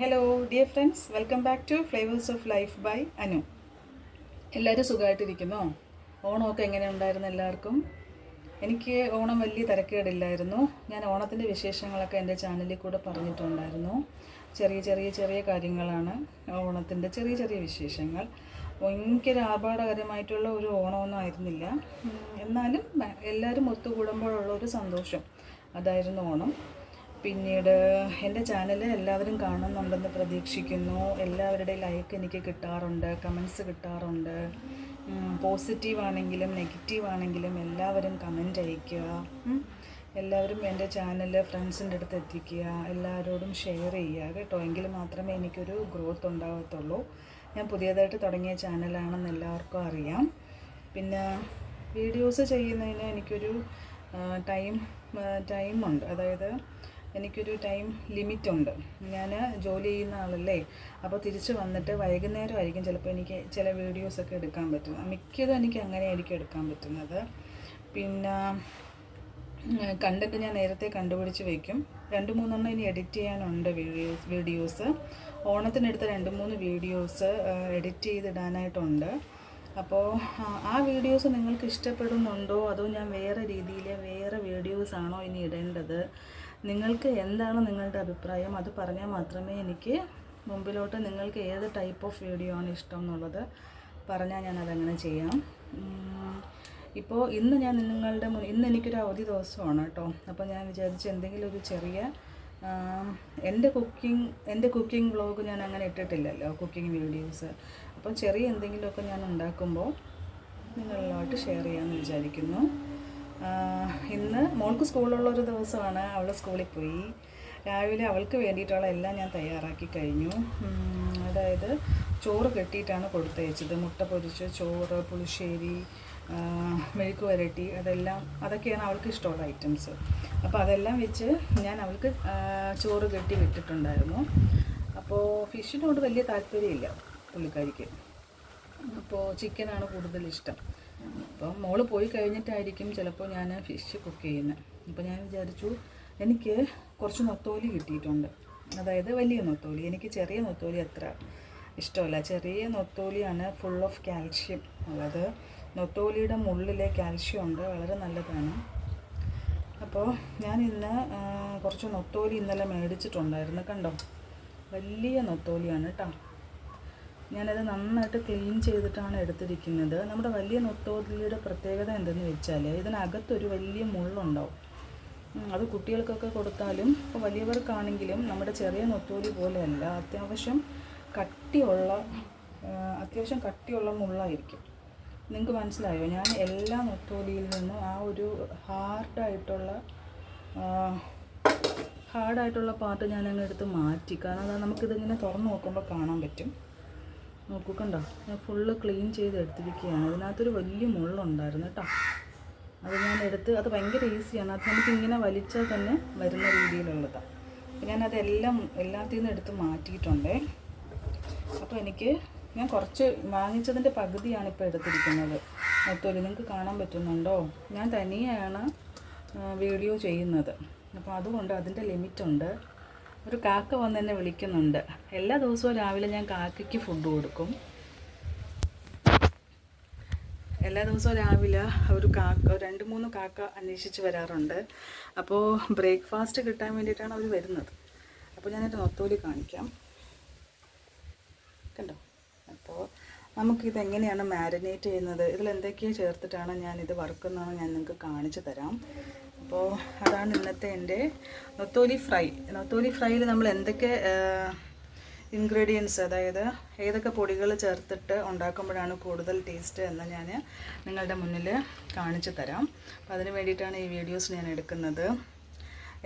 Hello dear friends welcome back to flavours of life by Anu എല്ലാവരും സുഖമായിട്ടിരിക്കുന്നോ? ഓണമൊക്കെ എങ്ങനെ ഉണ്ടായിരുന്നു എല്ലാവർക്കും? എനിക്ക് ഓണം വലിയ തിരക്കേടില്ലായിരുന്നു. ഞാൻ ഓണത്തിന്റെ വിശേഷങ്ങളൊക്കെ എന്റെ ചാനലിൽ കൂടെ പറഞ്ഞിട്ടുണ്ടായിരുന്നു. ചെറിയ ചെറിയ ചെറിയ കാര്യങ്ങളാണ് ഓണത്തിന്റെ ചെറിയ ചെറിയ വിശേഷങ്ങൾ. ഭയങ്കര ആർഭാടകരമായിട്ടുള്ള ഒരു ഓണമൊന്നും ആയിരുന്നില്ല. എന്നാലും എല്ലാവരും ഒത്തുകൂടുമ്പോഴുള്ള ഒരു സന്തോഷം അതായിരുന്നു ഓണം. പിന്നീട് എന്റെ ചാനൽ എല്ലാവരും കാണുന്നുണ്ടെന്ന് പ്രതീക്ഷിക്കുന്നു. എല്ലാവരുടെ ലൈക്ക് എനിക്ക് കിട്ടാറുണ്ട് കമൻസ് കിട്ടാറുണ്ട്. പോസിറ്റീവ് ആണെങ്കിലും നെഗറ്റീവ് ആണെങ്കിലും എല്ലാവരും കമന്റ് അയയ്ക്കുക. എല്ലാവരും എന്റെ ചാനൽ ഫ്രണ്ട്സിന്റെ അടുത്ത് എത്തിക്കുക. എല്ലാവരോടും ഷെയർ ചെയ്യുക കേട്ടോ. എങ്കിൽ മാത്രമേ എനിക്കൊരു ഗ്രോത്ത് ഉണ്ടാകത്തുള്ളൂ ഞാൻ പുതിയതായിട്ട് തുടങ്ങിയ ചാനലാണെന്ന് എല്ലാവർക്കും അറിയാം. പിന്നെ വീഡിയോസ് ചെയ്യുന്നതിന് എനിക്കൊരു ടൈം ടൈമുണ്ട് അതായത് എനിക്കൊരു ടൈം ലിമിറ്റുണ്ട്. ഞാൻ ജോലി ചെയ്യുന്ന ആളല്ലേ? അപ്പോൾ തിരിച്ച് വന്നിട്ട് വൈകുന്നേരമായിരിക്കും ചിലപ്പോൾ എനിക്ക് ചില വീഡിയോസൊക്കെ എടുക്കാൻ പറ്റുന്നത്. മിക്കതും എനിക്ക് അങ്ങനെയായിരിക്കും എടുക്കാൻ പറ്റുന്നത്. പിന്നെ കണ്ടന്റ് ഞാൻ നേരത്തെ കണ്ടുപിടിച്ച് വയ്ക്കും രണ്ട് മൂന്നെണ്ണം ഇനി എഡിറ്റ് ചെയ്യാനുണ്ട് വീഡിയോസ് വീഡിയോസ്. ഓണത്തിനെടുത്ത രണ്ട് മൂന്ന് വീഡിയോസ് എഡിറ്റ് ചെയ്തിടാനായിട്ടുണ്ട്. അപ്പോൾ ആ വീഡിയോസ് നിങ്ങൾക്ക് ഇഷ്ടപ്പെടുന്നുണ്ടോ? അതോ ഞാൻ വേറെ രീതിയിൽ വേറെ വീഡിയോസ് ആണോ ഇനി ഇടേണ്ടത്? നിങ്ങൾക്ക് എന്താണ് നിങ്ങളുടെ അഭിപ്രായം? അത് പറഞ്ഞാൽ മാത്രമേ എനിക്ക് മുമ്പിലോട്ട് നിങ്ങൾക്ക് ഏത് ടൈപ്പ് ഓഫ് വീഡിയോ ആണ് ഇഷ്ടം എന്നുള്ളത് പറഞ്ഞാൽ ഞാൻ അതങ്ങനെ ചെയ്യാം. ഇപ്പോൾ ഇന്ന് ഞാൻ നിങ്ങളുടെ ഇന്ന് എനിക്കൊരു അവധി ദിവസമാണ് കേട്ടോ. അപ്പോൾ ഞാൻ വിചാരിച്ച് എന്തെങ്കിലും ഒരു ചെറിയ എന്റെ കുക്കിംഗ് എന്റെ കുക്കിംഗ് വ്ളോഗ് ഞാൻ അങ്ങനെ ഇട്ടിട്ടില്ലല്ലോ കുക്കിംഗ് വീഡിയോസ്. അപ്പോൾ ചെറിയ എന്തെങ്കിലുമൊക്കെ ഞാൻ ഉണ്ടാക്കുമ്പോൾ നിങ്ങളിലോട്ട് ഷെയർ ചെയ്യാമെന്ന് വിചാരിക്കുന്നു. ഇന്ന് മോൾക്ക് സ്കൂളുള്ള ഒരു ദിവസമാണ്. അവൾ സ്കൂളിൽ പോയി. രാവിലെ അവൾക്ക് വേണ്ടിയിട്ടുള്ള എല്ലാം ഞാൻ തയ്യാറാക്കി കഴിഞ്ഞു. അതായത് ചോറ് കെട്ടിയിട്ടാണ് കൊടുത്തയച്ചത്. മുട്ട പൊരിച്ച് ചോറ് പുളിശ്ശേരി മെഴുക്ക് വരട്ടി അതെല്ലാം അതൊക്കെയാണ് അവൾക്ക് ഇഷ്ടമുള്ള ഐറ്റംസ് അപ്പോൾ അതെല്ലാം വെച്ച് ഞാൻ അവൾക്ക് ചോറ് കെട്ടി വിട്ടിട്ടുണ്ടായിരുന്നു. അപ്പോൾ ഫിഷിനോട് വലിയ താല്പര്യമില്ല പുള്ളിക്കാരിക്ക്. അപ്പോൾ ചിക്കനാണ് കൂടുതൽ ഇഷ്ടം. അപ്പം മോൾ പോയി കഴിഞ്ഞിട്ടായിരിക്കും ചിലപ്പോൾ ഞാൻ ഫിഷ് കുക്ക് ചെയ്യുന്നത് അപ്പോൾ ഞാൻ വിചാരിച്ചു എനിക്ക് കുറച്ച് നൊത്തോലി കിട്ടിയിട്ടുണ്ട്. അതായത് വലിയ നൊത്തോലി. എനിക്ക് ചെറിയ നൊത്തോലി അത്ര ഇഷ്ടമല്ല. ചെറിയ നൊത്തോലിയാണ് ഫുൾ ഓഫ് കാൽഷ്യം ഉള്ളത് നൊത്തോലിയുടെ മുള്ളിലെ കാൽഷ്യം ഉണ്ട്. വളരെ നല്ലതാണ്. അപ്പോൾ ഞാൻ ഇന്ന് കുറച്ച് നൊത്തോലി ഇന്നലെ മേടിച്ചിട്ടുണ്ടായിരുന്നു. കണ്ടോ? വലിയ നൊത്തോലിയാണ് കേട്ടോ ഞാനത് നന്നായിട്ട് ക്ലീൻ ചെയ്തിട്ടാണ് എടുത്തിരിക്കുന്നത്. നമ്മുടെ വലിയ നൊത്തോലിയുടെ പ്രത്യേകത എന്തെന്ന് വെച്ചാൽ ഇതിനകത്തൊരു വലിയ മുള്ളുണ്ടാവും. അത് കുട്ടികൾക്കൊക്കെ കൊടുത്താലും ഇപ്പോൾ വലിയവർക്കാണെങ്കിലും നമ്മുടെ ചെറിയ നൊത്തോലി പോലെയല്ല അത്യാവശ്യം കട്ടിയുള്ള അത്യാവശ്യം കട്ടിയുള്ള മുള്ളായിരിക്കും. നിങ്ങൾക്ക് മനസ്സിലായോ? ഞാൻ എല്ലാ നൊത്തോലിയിൽ നിന്നും ആ ഒരു ഹാർഡായിട്ടുള്ള ഹാർഡായിട്ടുള്ള പാർട്ട് ഞാൻ അങ്ങ് എടുത്ത് മാറ്റി. കാരണം അത് നമുക്കിതിങ്ങനെ തുറന്ന് നോക്കുമ്പോൾ കാണാൻ പറ്റും. നോക്കൂ കണ്ടോ ഞാൻ ഫുള്ള് ക്ലീൻ ചെയ്ത് എടുത്തിരിക്കുകയാണ്. അതിനകത്തൊരു വലിയ മുള്ളുണ്ടായിരുന്നു കേട്ടോ. അത് ഞാൻ എടുത്ത് അത് ഭയങ്കര ഈസിയാണ് അത് നമുക്ക് ഇങ്ങനെ വലിച്ചാൽ തന്നെ വരുന്ന രീതിയിലുള്ളതാണ് ഞാനതെല്ലാം എല്ലാത്തിൽ നിന്ന് എടുത്ത് മാറ്റിയിട്ടുണ്ടേ. അപ്പോൾ എനിക്ക് ഞാൻ കുറച്ച് വാങ്ങിച്ചതിന്റെ പകുതിയാണ് ഇപ്പോൾ എടുത്തിരിക്കുന്നത്. മൊത്തം നിങ്ങൾക്ക് കാണാൻ പറ്റുന്നുണ്ടോ? ഞാൻ തനിയാണ് വീഡിയോ ചെയ്യുന്നത്. അപ്പോൾ അതുകൊണ്ട് അതിന്റെ ലിമിറ്റുണ്ട് ഒരു കാക്ക വന്ന് എന്നെ വിളിക്കുന്നുണ്ട്. എല്ലാ ദിവസവും രാവിലെ ഞാൻ കാക്കയ്ക്ക് ഫുഡ് കൊടുക്കും. എല്ലാ ദിവസവും രാവിലെ ഒരു കാക്ക രണ്ട് മൂന്ന് കാക്ക അന്വേഷിച്ച് വരാറുണ്ട്. അപ്പോൾ ബ്രേക്ക്ഫാസ്റ്റ് കിട്ടാൻ വേണ്ടിയിട്ടാണ് അവർ വരുന്നത്. അപ്പോൾ ഞാനൊരു നൊത്തോലി കാണിക്കാം. കണ്ടോ? അപ്പോൾ നമുക്കിതെങ്ങനെയാണ് മാരിനേറ്റ് ചെയ്യുന്നത്? ഇതിൽ എന്തൊക്കെയാണ് ചേർത്തിട്ടാണ് ഞാനിത് വറുക്കുന്നതെന്ന് ഞാൻ നിങ്ങൾക്ക് കാണിച്ചു തരാം. അപ്പോൾ അതാണ് ഇന്നത്തെ എന്റെ നൊത്തോലി ഫ്രൈ. നൊത്തോലി ഫ്രൈയിൽ നമ്മൾ എന്തൊക്കെ ഇൻഗ്രീഡിയൻസ് അതായത് ഏതൊക്കെ പൊടികൾ ചേർത്തിട്ട് ഉണ്ടാക്കുമ്പോഴാണ് കൂടുതൽ ടേസ്റ്റ് എന്ന് ഞാൻ നിങ്ങളുടെ മുന്നിൽ കാണിച്ചു തരാം. അപ്പോൾ അതിന് വേണ്ടിയിട്ടാണ് ഈ വീഡിയോസ് ഞാൻ എടുക്കുന്നത്.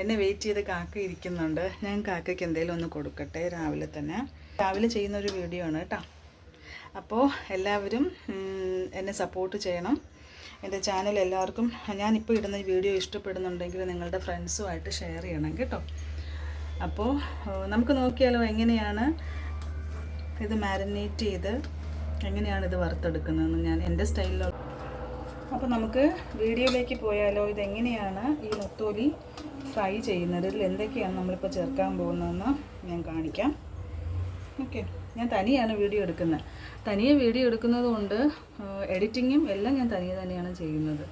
എന്നെ വെയിറ്റ് ചെയ്ത് കാക്ക ഇരിക്കുന്നുണ്ട്. ഞാൻ കാക്കയ്ക്ക് എന്തെങ്കിലും ഒന്ന് കൊടുക്കട്ടെ രാവിലെ തന്നെ. രാവിലെ ചെയ്യുന്ന ഒരു വീഡിയോ ആണ് കേട്ടോ. അപ്പോൾ എല്ലാവരും എന്നെ സപ്പോർട്ട് ചെയ്യണം. എന്റെ ചാനൽ എല്ലാവർക്കും ഞാനിപ്പോൾ ഇടുന്ന വീഡിയോ ഇഷ്ടപ്പെടുന്നുണ്ടെങ്കിൽ നിങ്ങളുടെ ഫ്രണ്ട്സുമായിട്ട് ഷെയർ ചെയ്യണം കേട്ടോ. അപ്പോൾ നമുക്ക് നോക്കിയാലോ എങ്ങനെയാണ് ഇത് മാരിനേറ്റ് ചെയ്ത് എങ്ങനെയാണ് ഇത് വറുത്തെടുക്കുന്നതെന്ന് ഞാൻ എന്റെ സ്റ്റൈലിലോ അപ്പോൾ നമുക്ക് വീഡിയോയിലേക്ക് പോയാലോ ഇതെങ്ങനെയാണ് ഈ മുത്തോലി ഫ്രൈ ചെയ്യുന്നത്? ഇതിൽ എന്തൊക്കെയാണ് നമ്മളിപ്പോൾ ചേർക്കാൻ പോകുന്നതെന്ന് ഞാൻ കാണിക്കാം. ഓക്കെ ഞാൻ തനിയാണ് വീഡിയോ എടുക്കുന്നത്. തനിയെ വീഡിയോ എടുക്കുന്നത് കൊണ്ട് എഡിറ്റിങ്ങും എല്ലാം ഞാൻ തനിയെ തന്നെയാണ് ചെയ്യുന്നത്.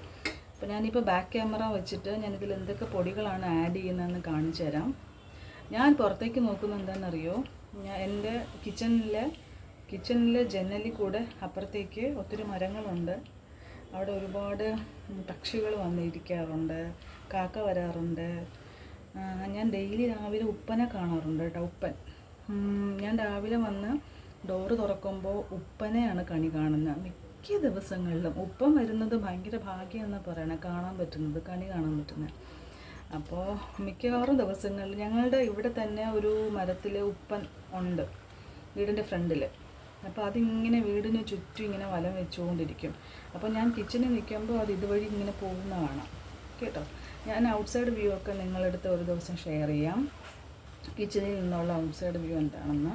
അപ്പോൾ ഞാനിപ്പോൾ ബാക്ക് ക്യാമറ വെച്ചിട്ട് ഞാനിതിൽ എന്തൊക്കെ പൊടികളാണ് ആഡ് ചെയ്യുന്നതെന്ന് കാണിച്ചു തരാം. ഞാൻ പുറത്തേക്ക് നോക്കുന്നത് എന്താണെന്നറിയോ? ഞാൻ എന്റെ കിച്ചണിലെ കിച്ചണിലെ ജനലിൽ കൂടെ അപ്പുറത്തേക്ക് ഒത്തിരി മരങ്ങളുണ്ട്. അവിടെ ഒരുപാട് പക്ഷികൾ വന്നിരിക്കാറുണ്ട് കാക്ക വരാറുണ്ട്. ഞാൻ ഡെയിലി രാവിലെ ഉപ്പനെ കാണാറുണ്ട് കേട്ടോ ഉപ്പൻ. ഞാൻ രാവിലെ വന്ന് ഡോറ് തുറക്കുമ്പോൾ ഉപ്പനെയാണ് കണി കാണുന്നത് മിക്ക ദിവസങ്ങളിലും ഉപ്പൻ വരുന്നത് ഭയങ്കര ഭാഗ്യമെന്ന് പറയണേ കാണാൻ പറ്റുന്നത് കണി കാണാൻ പറ്റുന്നത് അപ്പോൾ മിക്കവാറും ദിവസങ്ങളിൽ ഞങ്ങളുടെ ഇവിടെ തന്നെ ഒരു മരത്തിൽ ഉപ്പൻ ഉണ്ട് വീടിന്റെ ഫ്രണ്ടിൽ അപ്പോൾ അതിങ്ങനെ വീടിന് ചുറ്റും ഇങ്ങനെ വലം വെച്ചുകൊണ്ടിരിക്കും. അപ്പോൾ ഞാൻ കിച്ചണിൽ നിൽക്കുമ്പോൾ അത് ഇതുവഴി ഇങ്ങനെ പോകുന്നതാണ്. കേട്ടോ? ഞാൻ ഔട്ട്സൈഡ് വ്യൂ ഒക്കെ നിങ്ങളെടുത്ത് ഒരു ദിവസം ഷെയർ ചെയ്യാം. കിച്ചണിൽ നിന്നുള്ള ഔട്ട്സൈഡ് വ്യൂ എന്താണെന്ന്.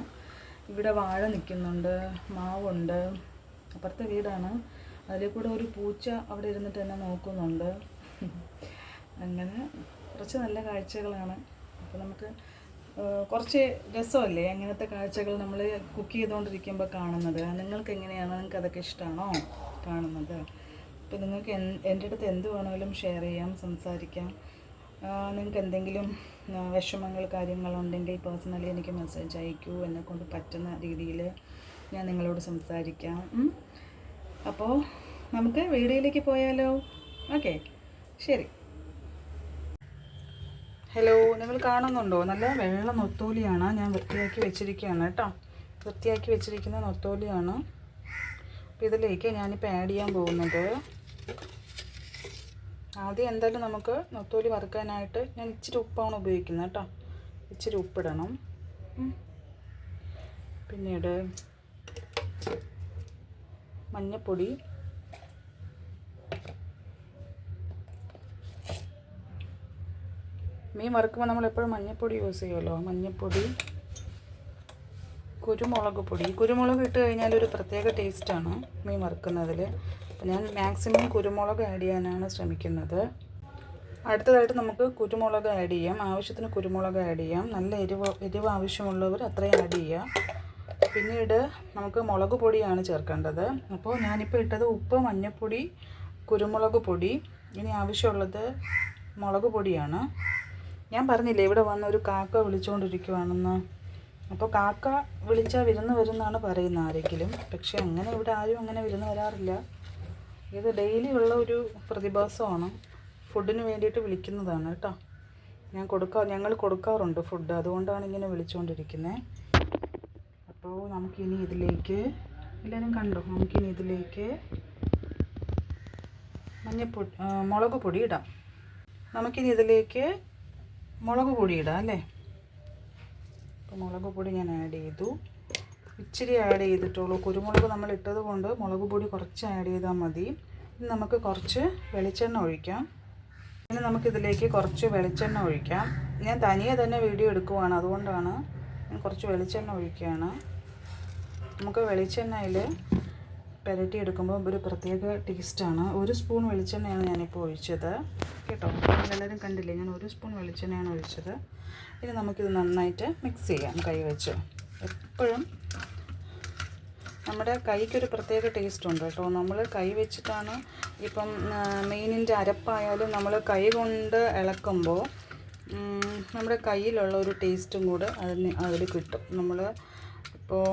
ഇവിടെ വാഴ നിൽക്കുന്നുണ്ട് മാവുണ്ട്. അപ്പുറത്തെ വീടാണ്. അതിൽ കൂടെ ഒരു പൂച്ച അവിടെ ഇരുന്നിട്ട് എന്നെ നോക്കുന്നുണ്ട്. അങ്ങനെ കുറച്ച് നല്ല കാഴ്ചകളാണ്. അപ്പോൾ നമുക്ക് കുറച്ച് രസമല്ലേ അങ്ങനത്തെ കാഴ്ചകൾ നമ്മൾ കുക്ക് ചെയ്തുകൊണ്ടിരിക്കുമ്പോൾ കാണുന്നത്? നിങ്ങൾക്ക് എങ്ങനെയാണ്? നിങ്ങൾക്ക് അതൊക്കെ ഇഷ്ടമാണോ കാണുന്നത്? അപ്പോൾ നിങ്ങൾക്ക് എൻ എന്റെ അടുത്ത് എന്ത് വേണമെങ്കിലും ഷെയർ ചെയ്യാം സംസാരിക്കാം. നിങ്ങൾക്ക് എന്തെങ്കിലും വിഷമങ്ങൾ കാര്യങ്ങളുണ്ടെങ്കിൽ പേഴ്സണലി എനിക്ക് മെസ്സേജ് അയക്കൂ. എന്നെ കൊണ്ട് പറ്റുന്ന രീതിയിൽ ഞാൻ നിങ്ങളോട് സംസാരിക്കാം. അപ്പോൾ നമുക്ക് വീഡിയോയിലേക്ക് പോയാലോ? ഓക്കെ. ശരി. ഹലോ നിങ്ങൾ കാണുന്നുണ്ടോ? നല്ല വെള്ള നൊത്തോലിയാണ്. ഞാൻ വൃത്തിയാക്കി വെച്ചിരിക്കുകയാണ് കേട്ടോ. വൃത്തിയാക്കി വെച്ചിരിക്കുന്ന നൊത്തോലിയാണ്. അപ്പോൾ ഇതിലേക്ക് ഞാനിപ്പോൾ ആഡ് ചെയ്യാൻ പോകുന്നത്. ആദ്യം എന്തായാലും നമുക്ക് നൊത്തോലി വറുക്കാനായിട്ട് ഞാൻ ഇച്ചിരി ഉപ്പാണ് ഉപയോഗിക്കുന്നത് കേട്ടോ. ഇച്ചിരി ഉപ്പിടണം. പിന്നീട് മഞ്ഞപ്പൊടി. മീൻ വറുക്കുമ്പോൾ നമ്മൾ എപ്പോഴും മഞ്ഞപ്പൊടി യൂസ് ചെയ്യുമല്ലോ. മഞ്ഞപ്പൊടി കുരുമുളക് പൊടി. കുരുമുളക് ഇട്ട് കഴിഞ്ഞാൽ ഒരു പ്രത്യേക ടേസ്റ്റാണ് മീൻ വറുക്കുന്നതിൽ ഞാൻ മാക്സിമം കുരുമുളക് ആഡ് ചെയ്യാനാണ് ശ്രമിക്കുന്നത്. അടുത്തതായിട്ട് നമുക്ക് കുരുമുളക് ആഡ് ചെയ്യാം. ആവശ്യത്തിന് കുരുമുളക് ആഡ് ചെയ്യാം. നല്ല എരിവ് എരിവ് ആവശ്യമുള്ളവർ അത്രയും ആഡ് ചെയ്യാം. പിന്നീട് നമുക്ക് മുളക് പൊടിയാണ് ചേർക്കേണ്ടത്. അപ്പോൾ ഞാനിപ്പോൾ ഇട്ടത് ഉപ്പ് മഞ്ഞൾപ്പൊടി കുരുമുളക് പൊടി. ഇനി ആവശ്യമുള്ളത് മുളക് പൊടിയാണ്. ഞാൻ പറഞ്ഞില്ലേ ഇവിടെ വന്ന ഒരു കാക്ക വിളിച്ചുകൊണ്ടിരിക്കുവാണെന്ന് അപ്പോൾ കാക്ക വിളിച്ചാൽ വിരുന്ന് വരുന്നാണ് പറയുന്നത് ആരെങ്കിലും. പക്ഷേ അങ്ങനെ ഇവിടെ ആരും അങ്ങനെ വിരുന്ന് വരാറില്ല. ഇത് ഡെയിലി ഉള്ള ഒരു പ്രതിഭാസമാണ്. ഫുഡിന് വേണ്ടിയിട്ട് വിളിക്കുന്നതാണ് കേട്ടോ. ഞാൻ കൊടുക്കാ ഞങ്ങൾ കൊടുക്കാറുണ്ട് ഫുഡ് അതുകൊണ്ടാണ് ഇങ്ങനെ വിളിച്ചുകൊണ്ടിരിക്കുന്നത് അപ്പോൾ നമുക്കിനി ഇതിലേക്ക് എല്ലാവരും കണ്ടു? നമുക്കിനി ഇതിലേക്ക് മഞ്ഞപ്പൊടി മുളക് പൊടി ഇടാം. നമുക്കിനി ഇതിലേക്ക് മുളക് പൊടി ഇടാം അല്ലേ? അപ്പോൾ മുളക് പൊടി ഞാൻ ആഡ് ചെയ്തു. ഇച്ചിരി ആഡ് ചെയ്തിട്ടുള്ളൂ. കുരുമുളക് നമ്മൾ ഇട്ടത് കൊണ്ട് മുളക് പൊടി കുറച്ച് ആഡ് ചെയ്താൽ മതി. ഇനി നമുക്ക് കുറച്ച് വെളിച്ചെണ്ണ ഒഴിക്കാം. ഇനി നമുക്കിതിലേക്ക് കുറച്ച് വെളിച്ചെണ്ണ ഒഴിക്കാം. ഞാൻ തനിയെ തന്നെ വീഡിയോ എടുക്കുവാണ്. അതുകൊണ്ടാണ് ഞാൻ കുറച്ച് വെളിച്ചെണ്ണ ഒഴിക്കുകയാണ്. നമുക്ക് വെളിച്ചെണ്ണയിൽ പെരട്ടി എടുക്കുമ്പോൾ ഒരു പ്രത്യേക ടേസ്റ്റാണ് ഒരു സ്പൂൺ വെളിച്ചെണ്ണയാണ് ഞാനിപ്പോൾ ഒഴിച്ചത്. കേട്ടോ? എല്ലാവരും കണ്ടില്ലേ? ഞാൻ ഒരു സ്പൂൺ വെളിച്ചെണ്ണയാണ് ഒഴിച്ചത്. ഇനി നമുക്കിത് നന്നായിട്ട് മിക്സ് ചെയ്യാം കൈ വെച്ച്. എപ്പോഴും നമ്മുടെ കൈക്കൊരു പ്രത്യേക ടേസ്റ്റ് ഉണ്ട് കേട്ടോ. നമ്മൾ കൈ വെച്ചിട്ടാണ് ഇപ്പം മീനിന്റെ അരപ്പായാലും നമ്മൾ കൈ കൊണ്ട് ഇളക്കുമ്പോൾ നമ്മുടെ കയ്യിലുള്ള ഒരു ടേസ്റ്റും കൂടെ അതിന് അതിൽ കിട്ടും. നമ്മൾ ഇപ്പോൾ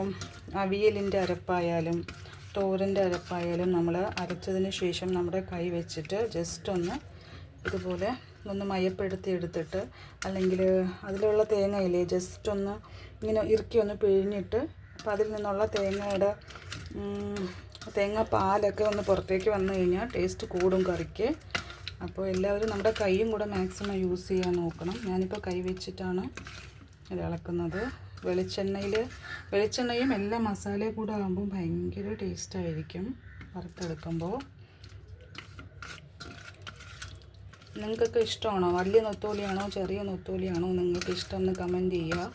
അവിയലിന്റെ അരപ്പായാലും തോരന്റെ അരപ്പായാലും നമ്മൾ അരച്ചതിന് ശേഷം നമ്മുടെ കൈ വെച്ചിട്ട് ജസ്റ്റ് ഒന്ന് ഇതുപോലെ ഒന്ന് മയപ്പെടുത്തി എടുത്തിട്ട് അല്ലെങ്കിൽ അതിലുള്ള തേങ്ങയില്ലേ ജസ്റ്റ് ഒന്ന് ഇങ്ങനെ ഇറുക്കി ഒന്ന് പിഴിഞ്ഞിട്ട് അപ്പോൾ അതിൽ നിന്നുള്ള തേങ്ങയുടെ തേങ്ങ പാലൊക്കെ ഒന്ന് പുറത്തേക്ക് വന്നു കഴിഞ്ഞാൽ ടേസ്റ്റ് കൂടും കറിക്ക്. അപ്പോൾ എല്ലാവരും നമ്മുടെ കൈയും കൂടെ മാക്സിമം യൂസ് ചെയ്യാൻ നോക്കണം. ഞാനിപ്പോൾ കൈ വെച്ചിട്ടാണ് ഇളക്കുന്നത്. വെളിച്ചെണ്ണയിൽ വെളിച്ചെണ്ണയും എല്ലാ മസാലയും കൂടെ ആകുമ്പോൾ ഭയങ്കര ടേസ്റ്റായിരിക്കും വറുത്തെടുക്കുമ്പോൾ. നിങ്ങൾക്കൊക്കെ ഇഷ്ടമാണോ? വലിയ നൊത്തോലിയാണോ ചെറിയ നൊത്തോലിയാണോ? നിങ്ങൾക്ക് ഇഷ്ടം എന്ന് കമന്റ് ചെയ്യുക.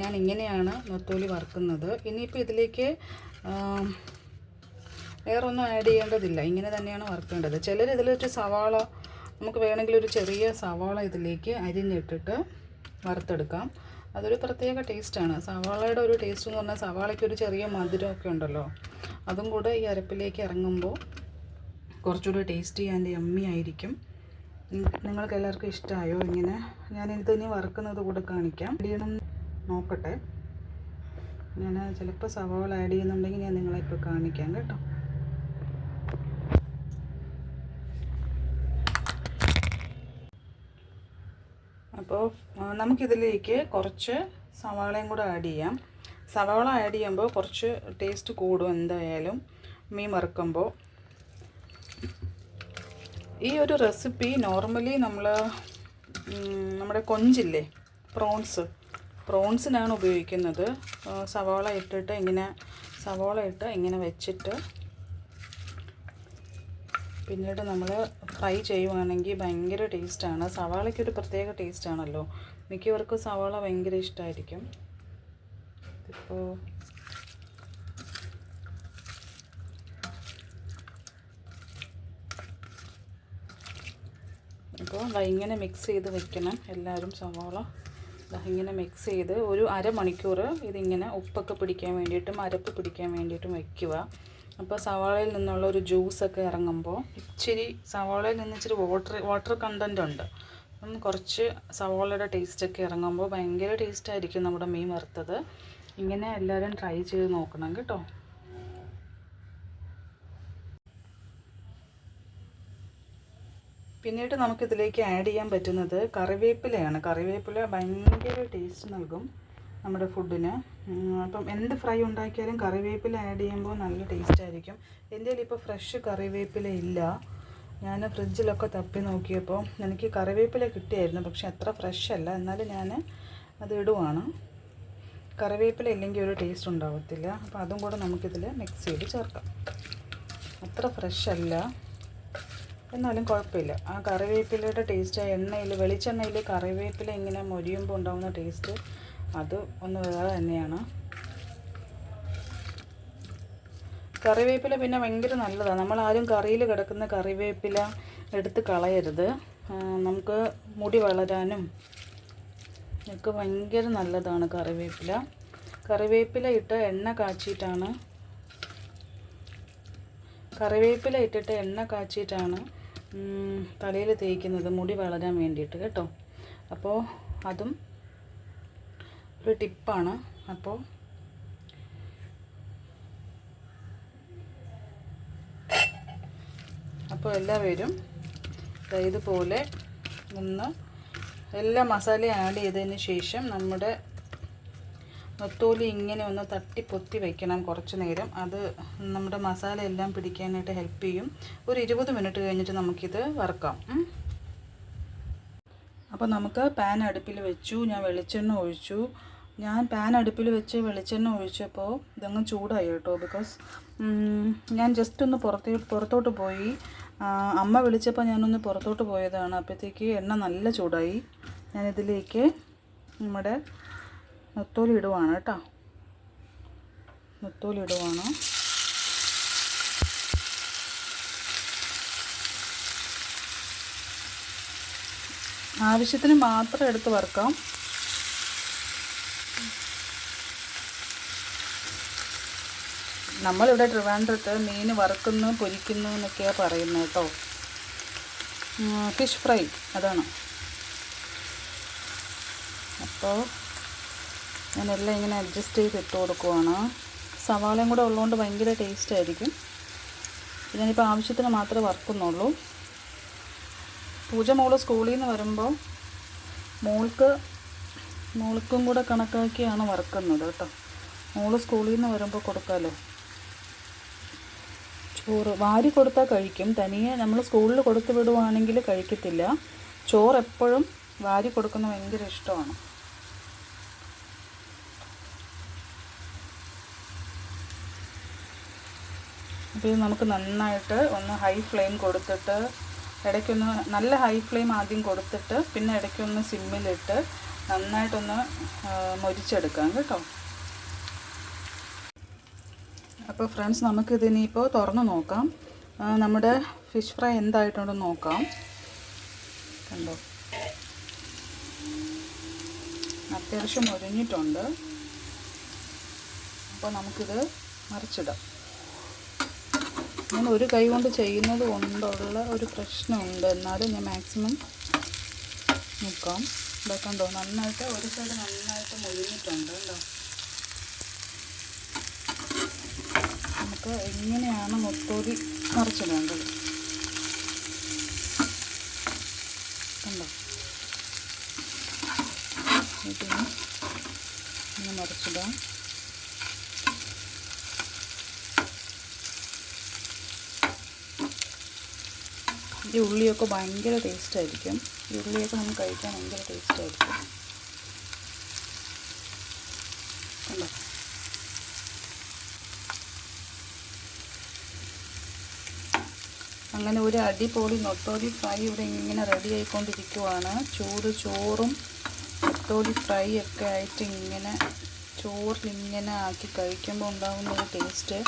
ഞാൻ ഇങ്ങനെയാണ് നൊത്തോലി വറുക്കുന്നത്. ഇനിയിപ്പോൾ ഇതിലേക്ക് വേറൊന്നും ആഡ് ചെയ്യേണ്ടതില്ല. ഇങ്ങനെ തന്നെയാണ് വറുക്കേണ്ടത്. ചിലർ ഇതിലൊരു സവാള നമുക്ക് വേണമെങ്കിൽ ഒരു ചെറിയ സവാള ഇതിലേക്ക് അരിഞ്ഞിട്ടിട്ട് വറുത്തെടുക്കാം. അതൊരു പ്രത്യേക ടേസ്റ്റാണ് സവാളയുടെ ഒരു ടേസ്റ്റ് എന്ന് പറഞ്ഞാൽ സവാളയ്ക്ക് ഒരു ചെറിയ മധുരമൊക്കെ ഉണ്ടല്ലോ. അതും കൂടെ ഈ അരപ്പിലേക്ക് ഇറങ്ങുമ്പോൾ കുറച്ചുകൂടി ടേസ്റ്റി ആൻഡ് എമ്മി ആയിരിക്കും. നിങ്ങൾക്ക് എല്ലാവർക്കും ഇഷ്ടമായോ ഇങ്ങനെ. ഞാൻ ഇതിനി വറുക്കുന്നത് കൂടെ കാണിക്കാം. ചെയ്യണം നോക്കട്ടെ. ഞാൻ ചിലപ്പോൾ സവാള ആഡ് ചെയ്യുന്നുണ്ടെങ്കിൽ ഞാൻ നിങ്ങളെ ഇപ്പോൾ കാണിക്കാം കേട്ടോ. അപ്പോൾ നമുക്കിതിലേക്ക് കുറച്ച് സവാളയും കൂടെ ആഡ് ചെയ്യാം. സവാള ആഡ് ചെയ്യുമ്പോൾ കുറച്ച് ടേസ്റ്റ് കൂടും എന്തായാലും. മീൻ വറുക്കുമ്പോൾ ഈ ഒരു റെസിപ്പി നോർമലി നമ്മൾ നമ്മുടെ കൊഞ്ചില്ലേ പ്രോൺസ് പ്രോൺസിനാണ് ഉപയോഗിക്കുന്നത്. സവാള ഇട്ടിട്ട് ഇങ്ങനെ സവാള ഇട്ട് ഇങ്ങനെ വെച്ചിട്ട് പിന്നീട് നമ്മൾ ഫ്രൈ ചെയ്യുവാണെങ്കിൽ ഭയങ്കര ടേസ്റ്റാണ്. സവാളയ്ക്കൊരു പ്രത്യേക ടേസ്റ്റാണല്ലോ. മിക്കവർക്കും സവാള ഭയങ്കര ഇഷ്ടമായിരിക്കും ഇപ്പോൾ അപ്പോൾ ഇങ്ങനെ മിക്സ് ചെയ്ത് വെക്കണം. എല്ലാവരും സവാള ഇങ്ങനെ മിക്സ് ചെയ്ത് ഒരു അരമണിക്കൂർ ഇതിങ്ങനെ ഉപ്പൊക്കെ പിടിക്കാൻ വേണ്ടിയിട്ടും അരപ്പ് പിടിക്കാൻ വേണ്ടിയിട്ടും വയ്ക്കുക അപ്പോൾ സവാളയിൽ നിന്നുള്ള ഒരു ജ്യൂസൊക്കെ ഇറങ്ങുമ്പോൾ ഇച്ചിരി സവാളയിൽ നിന്ന് ഇച്ചിരി വാട്ടർ വാട്ടർ കണ്ടന്റ് ഉണ്ട്. അപ്പം കുറച്ച് സവാളയുടെ ടേസ്റ്റൊക്കെ ഇറങ്ങുമ്പോൾ ഭയങ്കര ടേസ്റ്റായിരിക്കും നമ്മുടെ മീൻ വറുത്തത്. ഇങ്ങനെ എല്ലാവരും ട്രൈ ചെയ്ത് നോക്കണം കേട്ടോ. പിന്നീട് നമുക്കിതിലേക്ക് ആഡ് ചെയ്യാൻ പറ്റുന്നത് കറിവേപ്പിലയാണ്. കറിവേപ്പില ഭയങ്കര ടേസ്റ്റ് നൽകും നമ്മുടെ ഫുഡിന് അപ്പം എന്ത് ഫ്രൈ ഉണ്ടാക്കിയാലും കറിവേപ്പില ആഡ് ചെയ്യുമ്പോൾ നല്ല ടേസ്റ്റ് ആയിരിക്കും. എന്റെ കയ്യിൽ ഇപ്പോൾ ഫ്രഷ് കറിവേപ്പില ഇല്ല. ഞാൻ ഫ്രിഡ്ജിലൊക്കെ തപ്പി നോക്കിയപ്പോൾ എനിക്ക് കറിവേപ്പില കിട്ടിയായിരുന്നു പക്ഷെ അത്ര ഫ്രഷ് അല്ല. എന്നാലും ഞാൻ അത് ഇടുവാണ്. കറിവേപ്പില ഇല്ലെങ്കിൽ ഒരു ടേസ്റ്റ് ഉണ്ടാവത്തില്ല. അപ്പോൾ അതും കൂടെ നമുക്കിതിൽ മിക്സ് ചെയ്ത് ചേർക്കാം. അത്ര ഫ്രഷ് അല്ല. എന്നാലും കുഴപ്പമില്ല. ആ കറിവേപ്പിലയുടെ ടേസ്റ്റ് ആ എണ്ണയിൽ വെളിച്ചെണ്ണയിൽ കറിവേപ്പില ഇങ്ങനെ മൊരിയുമ്പോൾ ഉണ്ടാകുന്ന ടേസ്റ്റ് അത് ഒന്ന് വേറെ തന്നെയാണ്. കറിവേപ്പില പിന്നെ ഭയങ്കര നല്ലതാണ് നമ്മൾ ആരും കറിയിൽ കിടക്കുന്ന കറിവേപ്പില എടുത്ത് കളയരുത്. നമുക്ക് മുടി വളരാനും ഒക്കെ ഭയങ്കര നല്ലതാണ് കറിവേപ്പില. കറിവേപ്പില ഇട്ട് എണ്ണ കാച്ചിട്ടാണ് കറിവേപ്പില ഇട്ടിട്ട് എണ്ണ കാച്ചിയിട്ടാണ് തലയിൽ തേക്കുന്നത് മുടി വളരാൻ വേണ്ടിയിട്ട് കേട്ടോ. അപ്പോൾ അതും ഒരു ടിപ്പാണ്. അപ്പോൾ അപ്പോൾ എല്ലാവരും ഇതുപോലെ ഒന്ന് എല്ലാ മസാലയും ആഡ് ചെയ്തതിന് ശേഷം നമ്മുടെ നൊത്തോലി ഇങ്ങനെ ഒന്ന് തട്ടി പൊത്തി വെക്കണം കുറച്ച് നേരം. അത് നമ്മുടെ മസാല എല്ലാം പിടിക്കാനായിട്ട് ഹെൽപ്പ് ചെയ്യും. ഒരു ഇരുപത് മിനിറ്റ് കഴിഞ്ഞിട്ട് നമുക്കിത് വറുക്കാം. അപ്പോൾ നമുക്ക് പാൻ അടുപ്പിൽ വെച്ചു. ഞാൻ വെളിച്ചെണ്ണ ഒഴിച്ചു. ഞാൻ പാൻ അടുപ്പിൽ വെച്ച് വെളിച്ചെണ്ണ ഒഴിച്ചപ്പോൾ ഇതങ്ങ് ചൂടായി കേട്ടോ. ബിക്കോസ് ഞാൻ ജസ്റ്റ് ഒന്ന് പുറത്തേ പുറത്തോട്ട് പോയി. അമ്മ വിളിച്ചപ്പോൾ ഞാനൊന്ന് പുറത്തോട്ട് പോയതാണ്. അപ്പോഴത്തേക്ക് എണ്ണ നല്ല ചൂടായി. ഞാനിതിലേക്ക് നമ്മുടെ നെത്തോലി ഇടുവാണ് കേട്ടോ. നെത്തോലി ഇടുവാണ് ആവശ്യത്തിന് മാത്രം എടുത്ത് വറുക്കാം. നമ്മളിവിടെ ട്രിവാൻഡ്രത്ത് മീൻ വറുക്കുന്നു പൊരിക്കുന്നു എന്നൊക്കെയാണ് പറയുന്നത് കേട്ടോ. ഫിഷ് ഫ്രൈ അതാണ്. അപ്പോൾ ഞാനെല്ലാം ഇങ്ങനെ അഡ്ജസ്റ്റ് ചെയ്ത് ഇട്ട് കൊടുക്കുവാണ്. സവാളയും കൂടെ ഉള്ളതുകൊണ്ട് ഭയങ്കര ടേസ്റ്റ് ആയിരിക്കും. ഞാനിപ്പോൾ ആവശ്യത്തിന് മാത്രമേ വറുക്കുന്നുള്ളൂ. പൂജ മോൾ സ്കൂളിൽ നിന്ന് വരുമ്പോൾ മോൾക്ക് മോൾക്കും കൂടെ കണക്കാക്കിയാണ് വറുക്കുന്നത് കേട്ടോ. മോൾ സ്കൂളിൽ നിന്ന് വരുമ്പോൾ കൊടുക്കാമല്ലോ ചോറ് വാരി കൊടുത്താൽ കഴിക്കും. തനിയെ നമ്മൾ സ്കൂളിൽ കൊടുത്തു വിടുവാണെങ്കിൽ കഴിക്കത്തില്ല. ചോറ് എപ്പോഴും വാരി കൊടുക്കുന്നത് ഭയങ്കര ഇഷ്ടമാണ്. അപ്പോൾ ഇത് നമുക്ക് നന്നായിട്ട് ഒന്ന് ഹൈ ഫ്ലെയിം കൊടുത്തിട്ട് ഇടയ്ക്കൊന്ന് നല്ല ഹൈ ഫ്ലെയിം ആദ്യം കൊടുത്തിട്ട് പിന്നെ ഇടയ്ക്കൊന്ന് സിമ്മിലിട്ട് നന്നായിട്ടൊന്ന് മൊരിച്ചെടുക്കാം കേട്ടോ. അപ്പോൾ ഫ്രണ്ട്സ് നമുക്കിതിനിപ്പോൾ തുറന്ന് നോക്കാം. നമ്മുടെ ഫിഷ് ഫ്രൈ എന്തായിട്ടുണ്ടെന്ന് നോക്കാം. കണ്ടോ? അത്യാവശ്യം മുരിഞ്ഞിട്ടുണ്ട്. അപ്പോൾ നമുക്കിത് മറിച്ചിടാം. ഞാൻ ഒരു കൈ കൊണ്ട് ചെയ്യുന്നത് കൊണ്ടുള്ള ഒരു പ്രശ്നമുണ്ട്. എന്നാലും ഞാൻ മാക്സിമം നോക്കാം ഇതാ കണ്ടോ നന്നായിട്ട് ഒരു സൈഡ് നന്നായിട്ട് മുഴുങ്ങിയിട്ടുണ്ട് കേട്ടോ നമുക്ക് എങ്ങനെയാണ് മുത്തോലി മറിച്ചിടേണ്ടത്? കണ്ടോ? ഇതിന് ഇങ്ങനെ ഈ ഉള്ളിയൊക്കെ ഭയങ്കര ടേസ്റ്റ് ആയിരിക്കും. ഈ ഉള്ളിയൊക്കെ നമുക്ക് കഴിക്കാൻ ഭയങ്കര ടേസ്റ്റ് ആയിരിക്കും. കണ്ടോ? അങ്ങനെ ഒരു അടിപൊളി നൊത്തോലി ഫ്രൈ ഇവിടെ ഇങ്ങനെ റെഡി ആയിക്കൊണ്ടിരിക്കുവാണ്. ചൂട് ചോറും നൊത്തോലി ഫ്രൈ ഒക്കെ ആയിട്ട് ഇങ്ങനെ ചോറിൽ ഇങ്ങനെ ആക്കി കഴിക്കുമ്പോൾ ഉണ്ടാകുന്ന ഒരു ടേസ്റ്റ്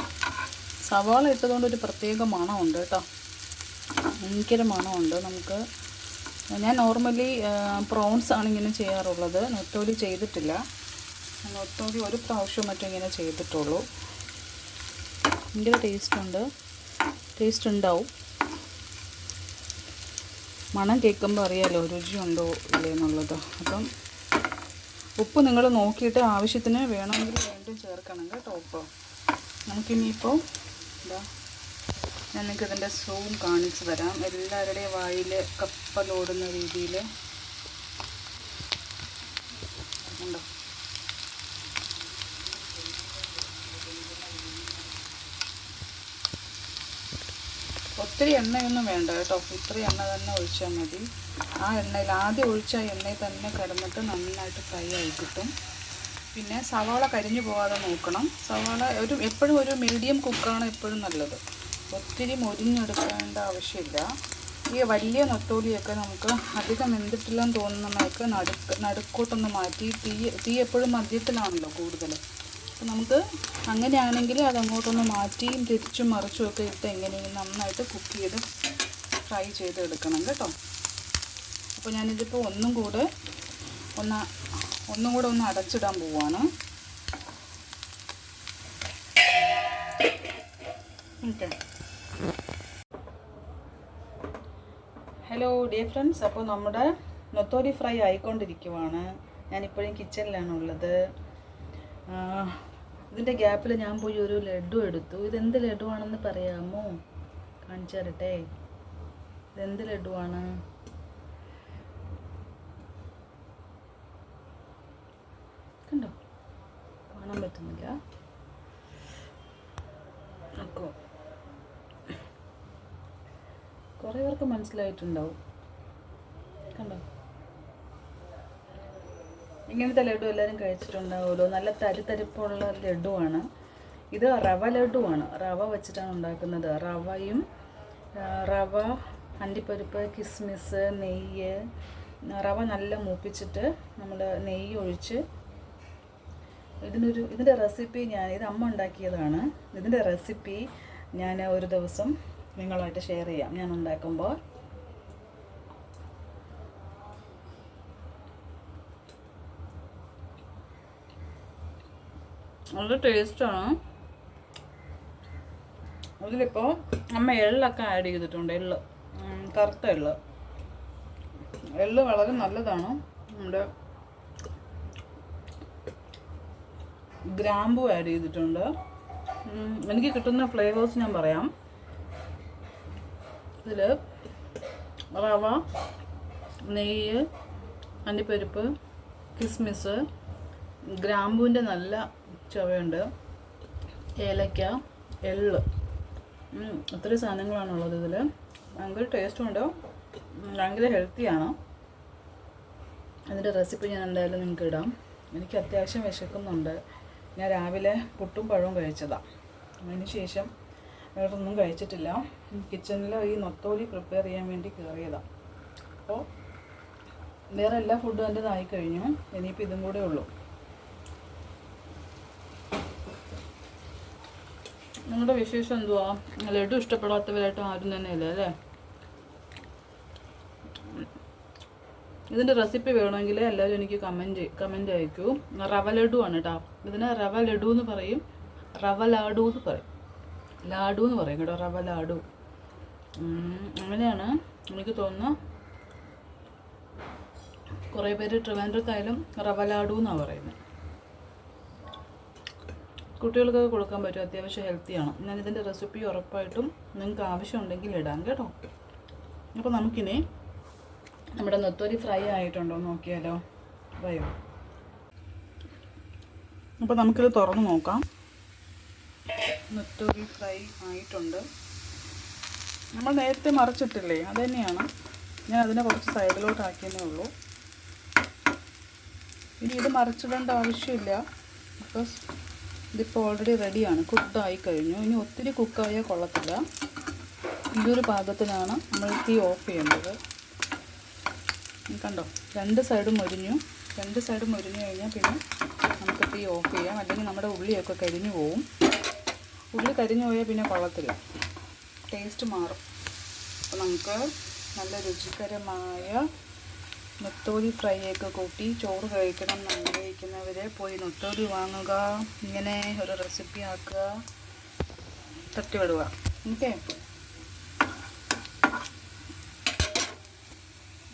സവാള ഇട്ടതുകൊണ്ട് ഒരു പ്രത്യേക മണമുണ്ട് കേട്ടോ. ഭയങ്കര മണമുണ്ട്. നമുക്ക് ഞാൻ നോർമലി പ്രോൺസ് ആണ് ഇങ്ങനെ ചെയ്യാറുള്ളത്. നൊത്തോലി ചെയ്തിട്ടില്ല. നൊത്തോലി ഒരു പ്രാവശ്യം മറ്റും ഇങ്ങനെ ചെയ്തിട്ടുള്ളൂ. ഭയങ്കര ടേസ്റ്റ് ഉണ്ട്. ടേസ്റ്റ് ഉണ്ടാവും. മണം കേൾക്കുമ്പോൾ അറിയാലോ രുചിയുണ്ടോ ഇല്ല എന്നുള്ളത്. അപ്പം ഉപ്പ് നിങ്ങൾ നോക്കിയിട്ട് ആവശ്യത്തിന് വേണമെങ്കിൽ വീണ്ടും ചേർക്കണം കേട്ടോ ഉപ്പ്. നമുക്കിനിയിപ്പോൾ എന്താ ഞാൻ നിങ്ങൾക്ക് ഇതിന്റെ സൂം കാണിച്ചു തരാം. എല്ലാവരുടെയും വായിൽ കപ്പലോടുന്ന രീതിയിൽ ഉണ്ടോ? ഒത്തിരി എണ്ണയൊന്നും വേണ്ട കേട്ടോ. ഇത്ര എണ്ണ തന്നെ ഒഴിച്ചാൽ മതി. ആ എണ്ണയിൽ ആദ്യം ഒഴിച്ച എണ്ണയിൽ തന്നെ കിടന്നിട്ട് നന്നായിട്ട് ഫ്രൈ ആയി കിട്ടും. പിന്നെ സവാള കരിഞ്ഞു പോകാതെ നോക്കണം. സവാള ഒരു എപ്പോഴും ഒരു മീഡിയം കുക്കാണ് എപ്പോഴും നല്ലത്. ഒത്തിരി മൊരിഞ്ഞെടുക്കേണ്ട ആവശ്യമില്ല. ഈ വലിയ നൊത്തോലിയൊക്കെ നമുക്ക് അധികം എന്തിട്ടില്ലെന്ന് തോന്നുന്നവർക്ക് നടുക്ക് നടുക്കോട്ടൊന്ന് മാറ്റി തീ തീ എപ്പോഴും മധ്യത്തിലാണല്ലോ കൂടുതൽ. അപ്പം നമുക്ക് അങ്ങനെയാണെങ്കിൽ അതങ്ങോട്ടൊന്ന് മാറ്റിയും തിരിച്ചും മറിച്ചും ഒക്കെ ഇട്ട് എങ്ങനെയെങ്കിലും നന്നായിട്ട് കുക്ക് ചെയ്ത് ഫ്രൈ ചെയ്തെടുക്കണം കേട്ടോ. അപ്പോൾ ഞാനിതിപ്പോൾ ഒന്നും കൂടെ ഒന്ന് ഒന്നും കൂടെ ഒന്ന് അടച്ചിടാൻ പോവാണ്. ഓക്കെ. ഹലോ ഡിയർ ഫ്രണ്ട്സ് അപ്പോൾ നമ്മുടെ നൊത്തോലി ഫ്രൈ ആയിക്കൊണ്ടിരിക്കുവാണ്. ഞാനിപ്പോഴും കിച്ചണിലാണ് ഉള്ളത്. ഇതിന്റെ ഗ്യാപ്പിൽ ഞാൻ പോയി ഒരു ലഡു എടുത്തു. ഇതെന്ത് ലഡു ആണെന്ന് പറയാമോ? കാണിച്ചു തരട്ടെ. ഇതെന്ത് ലഡു ആണ് കണ്ടോ? കാണാൻ പറ്റുന്നില്ല. അപ്പോൾ കുറേ പേർക്ക് മനസ്സിലായിട്ടുണ്ടാവും. കണ്ടോ? ഇങ്ങനത്തെ ലഡു എല്ലാവരും കഴിച്ചിട്ടുണ്ടാവുമല്ലോ. നല്ല തരിതരിപ്പുള്ള ലഡുവാണ്. ഇത് റവ ലഡുവാണ്. റവ വെച്ചിട്ടാണ് ഉണ്ടാക്കുന്നത്. റവയും റവ അണ്ടിപ്പരിപ്പ് കിസ്മിസ് നെയ്യ് റവ നല്ല മൂപ്പിച്ചിട്ട് നമ്മൾ നെയ്യ് ഒഴിച്ച് ഇതിനൊരു ഇതിന്റെ റെസിപ്പി ഞാൻ ഇത് അമ്മ ഉണ്ടാക്കിയതാണ്. ഇതിന്റെ റെസിപ്പി ഞാൻ ഒരു ദിവസം നിങ്ങളുമായിട്ട് ഷെയർ ചെയ്യാം. ഞാൻ ഉണ്ടാക്കുമ്പോൾ നല്ല ടേസ്റ്റാണ് അതിലിപ്പോൾ അമ്മ എള്ളൊക്കെ ആഡ് ചെയ്തിട്ടുണ്ട് എള്ള്. ഉം, കറുത്ത എള്ള്. എള്ള് വളരെ നല്ലതാണ്. നമ്മുടെ ഗ്രാമ്പു ആഡ് ചെയ്തിട്ടുണ്ട്. എനിക്ക് കിട്ടുന്ന ഫ്ലേവേഴ്സ് ഞാൻ പറയാം. ഇതിൽ റവ നെയ്യ് അണ്ടിപ്പരിപ്പ് കിസ്മിസ് ഗ്രാമ്പൂവിന്റെ നല്ല ചുവയുണ്ട് ഏലക്ക എള്ള്. സാധനങ്ങളാണ് സാധനങ്ങളാണുള്ളത് ഇതിൽ ഭയങ്കര ടേസ്റ്റുണ്ട് ഭയങ്കര ഹെൽത്തിയാണ്. അതിന്റെ റെസിപ്പി ഞാൻ എന്തായാലും നിങ്ങൾക്ക് ഇടാം. എനിക്ക് അത്യാവശ്യം വിശക്കുന്നുണ്ട്. ഞാൻ രാവിലെ പുട്ടും പഴവും കഴിച്ചതാണ് അതിന് ശേഷം വേറൊന്നും കഴിച്ചിട്ടില്ല. കിച്ചണിൽ ഈ നൊത്തോലി പ്രിപ്പയർ ചെയ്യാൻ വേണ്ടി കയറിയതാണ് അപ്പോൾ വേറെ എല്ലാ ഫുഡും എന്റെതായി കഴിഞ്ഞു ഇനിയിപ്പോൾ ഇതും കൂടെ ഉള്ളൂ. നിങ്ങളുടെ വിശേഷം എന്തുവാ? ലഡു ഇഷ്ടപ്പെടാത്തവരായിട്ട് ആരും തന്നെ ഇല്ല അല്ലേ? ഇതിന്റെ റെസിപ്പി വേണമെങ്കിൽ എല്ലാവരും എനിക്ക് കമന്റ് കമന്റ് അയക്കൂ. റവ ലഡു ആണ് കേട്ടോ ഇതിന് റവ ലഡു എന്ന് പറയും. റവ ലാഡു എന്ന് പറയും. ലാഡു എന്ന് പറയും കേട്ടോ റവ ലാഡു. അങ്ങനെയാണ്. എനിക്ക് തോന്നുന്നു കുറേ പേര് ട്രിവാൻഡ്രത്തായാലും റവലാഡു എന്നാണ് പറയുന്നത് കുട്ടികൾക്കൊക്കെ കൊടുക്കാൻ പറ്റും അത്യാവശ്യം ഹെൽത്തിയാണ് ഞാൻ ഇതിന്റെ റെസിപ്പി ഉറപ്പായിട്ടും നിങ്ങൾക്ക് ആവശ്യമുണ്ടെങ്കിൽ ഇടാം കേട്ടോ. അപ്പോൾ നമുക്കിനി നമ്മുടെ നെത്തോലി ഫ്രൈ ആയിട്ടുണ്ടോ നോക്കിയാലോ. വയോ അപ്പോൾ നമുക്കിത് തുറന്ന് നോക്കാം. നെത്തോലി ഫ്രൈ ആയിട്ടുണ്ട്. നമ്മൾ നേരത്തെ മറിച്ചിട്ടില്ലേ? അത് തന്നെയാണ് ഞാൻ അതിനെ കുറച്ച് സൈഡിലോട്ട് ആക്കിയതേ ഉള്ളൂ. ഇനി ഇത് മറിച്ചിടേണ്ട ആവശ്യമില്ല. ബിക്കോസ് ഇതിപ്പോൾ ഓൾറെഡി റെഡിയാണ് കുക്കായി കഴിഞ്ഞു ഇനി ഒത്തിരി കുക്കായാൽ കൊള്ളത്തില്ല. ഈ ഒരു പാകത്തിനാണ് നമ്മൾ തീ ഓഫ് ചെയ്യേണ്ടത്. കണ്ടോ? രണ്ട് സൈഡും മൊരിഞ്ഞു. രണ്ട് സൈഡും മൊരിഞ്ഞു കഴിഞ്ഞാൽ പിന്നെ നമുക്ക് തീ ഓഫ് ചെയ്യാം. അല്ലെങ്കിൽ നമ്മുടെ ഉള്ളിയൊക്കെ കരിഞ്ഞു പോവും. ഉള്ളി കരിഞ്ഞു പോയാൽ പിന്നെ കൊള്ളത്തില്ല. ടേസ്റ്റ് മാറും. അപ്പോൾ നമുക്ക് നല്ല രുചികരമായ നെത്തോലി ഫ്രൈ ഒക്കെ കൂട്ടി ചോറ് കഴിക്കണം എന്ന് ആഗ്രഹിക്കുന്നവരെ പോയി നെത്തോലി വാങ്ങുക. ഇങ്ങനെ ഒരു റെസിപ്പി ആക്കുക. തട്ടിവിടുക. ഓക്കെ?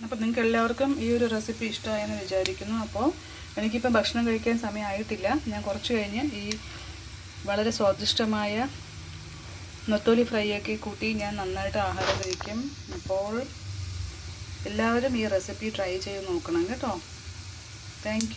അപ്പോൾ നിങ്ങൾക്ക് എല്ലാവർക്കും ഈ ഒരു റെസിപ്പി ഇഷ്ടമായെന്ന് വിചാരിക്കുന്നു. അപ്പോൾ എനിക്കിപ്പോൾ ഭക്ഷണം കഴിക്കാൻ സമയമായിട്ടില്ല. ഞാൻ കുറച്ച് കഴിഞ്ഞ് ഈ വളരെ സ്വാദിഷ്ടമായ നെത്തോലി ആക്കി കൂട്ടി ഞാൻ നന്നായിട്ട് ആഹാരം കഴിക്കും. അപ്പോൾ എല്ലാവരും ഈ റെസിപ്പി ട്രൈ ചെയ്ത് നോക്കണം കേട്ടോ. താങ്ക്